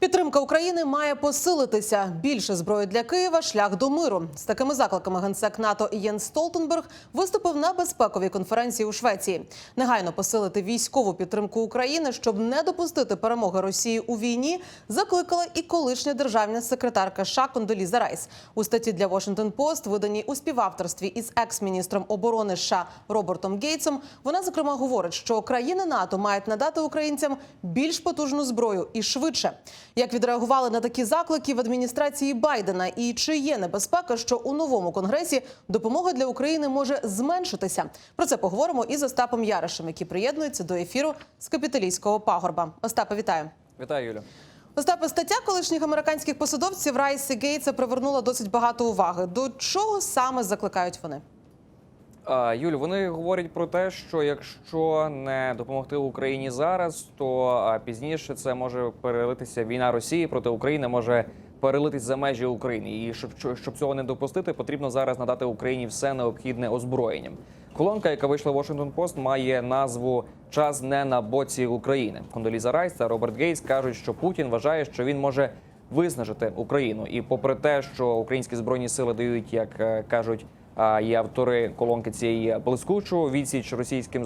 Підтримка України має посилитися. Більше зброї для Києва шлях до миру. З такими закликами генсек НАТО Єнс Столтенберг виступив на безпековій конференції у Швеції. Негайно посилити військову підтримку України, щоб не допустити перемоги Росії у війні. Закликала і колишня державна секретарка США Кондоліза Райс у статті для Washington Post, виданій у співавторстві із екс-міністром оборони США Робертом Гейтсом. Вона зокрема говорить, що країни НАТО мають надати українцям більш потужну зброю і швидше. Як відреагували на такі заклики в адміністрації Байдена, і чи є небезпека, що у новому конгресі допомога для України може зменшитися? Про це поговоримо із Остапом Яришем, який приєднується до ефіру з капіталійського пагорба. Остапе, вітаю. Вітаю, Юлю. Остапе, стаття колишніх американських посадовців Райс і Гейтса привернула досить багато уваги. До чого саме закликають вони? А, Юлю, вони говорять про те, що якщо не допомогти Україні зараз, то пізніше це може перелитися війна Росії проти України, може перелитись за межі України. І щоб що- щоб цього не допустити, потрібно зараз надати Україні все необхідне озброєнням. Колонка, яка вийшла в Washington Post, має назву Час не на боці України. Кондоліза Райс та Роберт Гейтс кажуть, що Путін вважає, що він може виснажити Україну. І попри те, що українські збройні сили дають, як е, кажуть. Є автори колонки цієї блискучу відсіч російським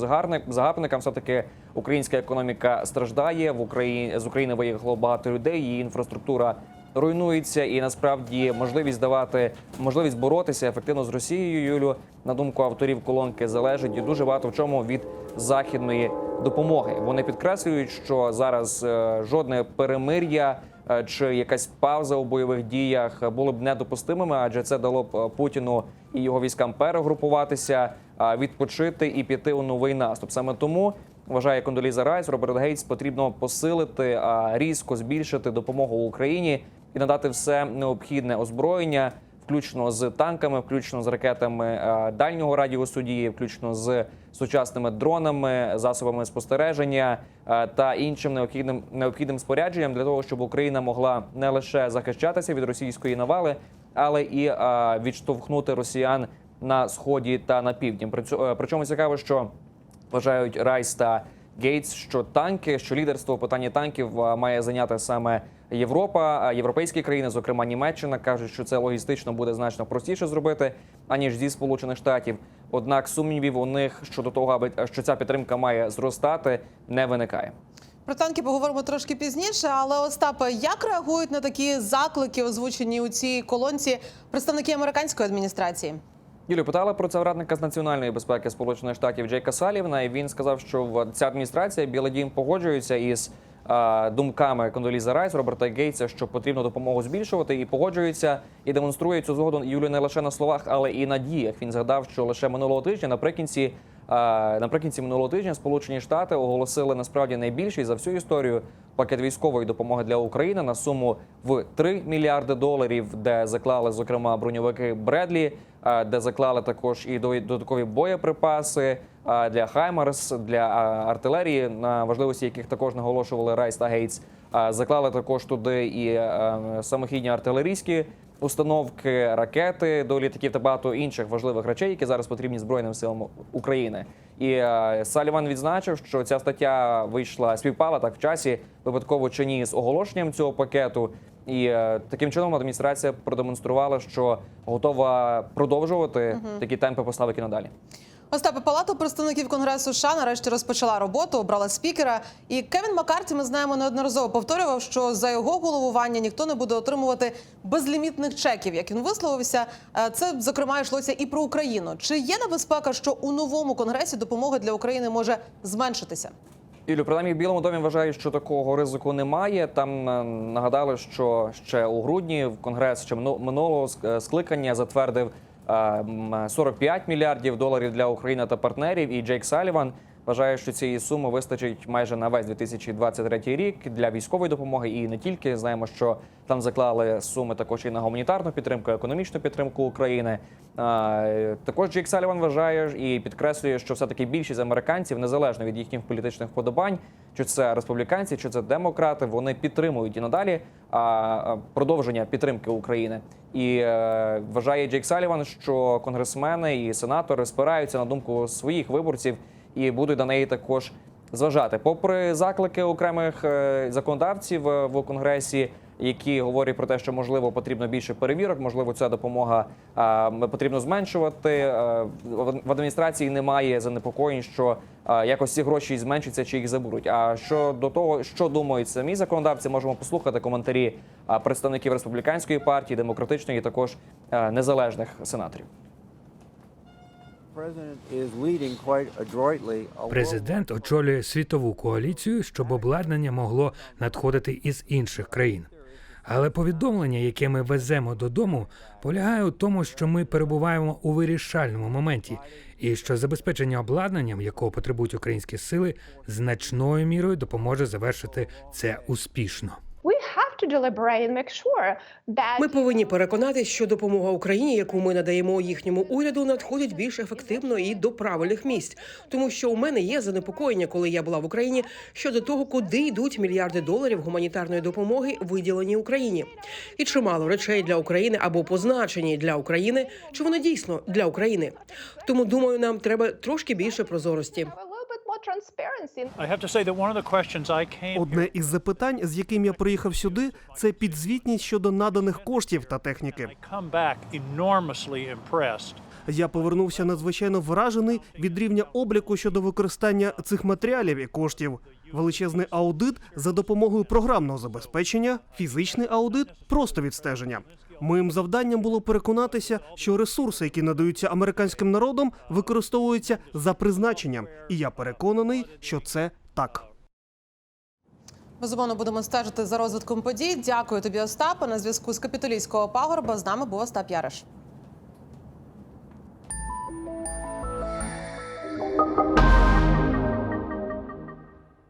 загарбникам. Все таки українська економіка страждає в Україні з України виїхало багато людей. Її інфраструктура руйнується, і насправді можливість давати можливість боротися ефективно з Росією. Юлю на думку авторів колонки залежить і дуже багато в чому від західної допомоги. Вони підкреслюють, що зараз е, жодне перемир'я чи якась пауза у бойових діях були б недопустимими, адже це дало б е, Путіну і його військам перегрупуватися, е, відпочити і піти у новий наступ. Саме тому вважає Кондоліза Райс, Роберт Гейтс, потрібно посилити різко збільшити допомогу Україні і надати все необхідне озброєння, включно з танками, включно з ракетами е, дальнього радіусу дії, включно з сучасними дронами, засобами спостереження е, та іншим необхідним необхідним спорядженням для того, щоб Україна могла не лише захищатися від російської навали, але і е, відштовхнути росіян на сході та на півдні. Причому цікаво, що вважають Райс та Гейтс, що танки, що лідерство в питанні танків має зайняти саме Європа, європейські країни, зокрема Німеччина, кажуть, що це логістично буде значно простіше зробити аніж зі сполучених штатів. Однак сумнівів у них щодо того, аби що ця підтримка має зростати, не виникає. Про танки поговоримо трошки пізніше. Але Остапе, як реагують на такі заклики, озвучені у цій колонці представники американської адміністрації? Юлію, питала про це радника з національної безпеки Сполучених Штатів Джейка Салівна, і він сказав, що ця адміністрація Білий Дім погоджується із думками Кондоліза Райс, Роберта Гейтса, що потрібно допомогу збільшувати, і погоджується і демонструє цю згоду Юлію не лише на словах, але і на діях. Він згадав, що лише минулого тижня, наприкінці. Наприкінці минулого тижня Сполучені Штати оголосили насправді найбільший за всю історію пакет військової допомоги для України на суму в 3 мільярди доларів, де заклали зокрема броньовики Бредлі, де заклали також і додаткові боєприпаси для Хаймарс, для артилерії, на важливості яких також наголошували Райс та Гейтс. Заклали також туди і е, самохідні артилерійські установки, ракети до літаків та багато інших важливих речей, які зараз потрібні збройним силам України. І е, Саліван відзначив, що ця стаття вийшла співпала так в часі, випадково чи ні з оголошенням цього пакету. І е, таким чином адміністрація продемонструвала, що готова продовжувати такі темпи поставок і надалі. Остапе Палата представників Конгресу США нарешті розпочала роботу, обрала спікера. І Кевін Маккарті, ми знаємо, неодноразово повторював, що за його головування ніхто не буде отримувати безлімітних чеків. Як він висловився, Е, це зокрема йшлося і про Україну. Чи є небезпека, що у новому конгресі допомога для України може зменшитися? Ілю, принаймні в Білому домі вважають, що такого ризику немає. Там е, нагадали, що ще у грудні в конгрес ще мину- минулого е, скликання затвердив 45 мільярдів доларів для України та партнерів. І Джейк Саліван вважає, що цієї суми вистачить майже на весь 2023 рік для військової допомоги. І не тільки знаємо, що там заклали суми також і на гуманітарну підтримку, економічну підтримку України. Також Джейк Саліван вважає і підкреслює, що все таки більшість американців, незалежно від їхніх політичних вподобань, чи це республіканці, чи це демократи, вони підтримують і надалі продовження підтримки України. І е, вважає Джейк Саліван, що конгресмени і сенатори спираються на думку своїх виборців і будуть на неї також зважати. Попри заклики окремих е, законодавців е, в конгресі, які говорять про те, що можливо потрібно більше перевірок, можливо, ця допомога потрібно зменшувати. е, В адміністрації немає занепокоєнь, що якось ці гроші зменшаться чи їх заберуть. А щодо того, що думають самі законодавці, можемо послухати коментарі представників республіканської партії, демократичної і також незалежних сенаторів. Президент очолює світову коаліцію, щоб обладнання могло надходити із інших країн. Але повідомлення, яке ми веземо додому, полягає у тому, що ми перебуваємо у вирішальному моменті, і що забезпечення обладнанням, якого потребують українські сили, значною мірою допоможе завершити це успішно. Ми повинні переконатись, що допомога Україні, яку ми надаємо їхньому уряду, надходить більш ефективно і до правильних місць. Тому що у мене є занепокоєння, коли я була в Україні, щодо того, куди йдуть мільярди доларів гуманітарної допомоги, виділені Україні, і чимало речей для України або позначені для України, чи вони дійсно для України. Тому думаю, нам треба трошки більше прозорості. Одне із запитань, з яким я приїхав сюди, це підзвітність щодо наданих коштів та техніки. Я повернувся надзвичайно вражений від рівня обліку щодо використання цих матеріалів і коштів. Величезний аудит за допомогою програмного забезпечення, фізичний аудит, просто відстеження. Моїм завданням було переконатися, що ресурси, які надаються американським народом, використовуються за призначенням, і я переконаний, що це так. Безумовно, будемо стежити за розвитком подій. Дякую тобі, Остапе. На зв'язку з капітолійського пагорба з нами був Остап Яриш.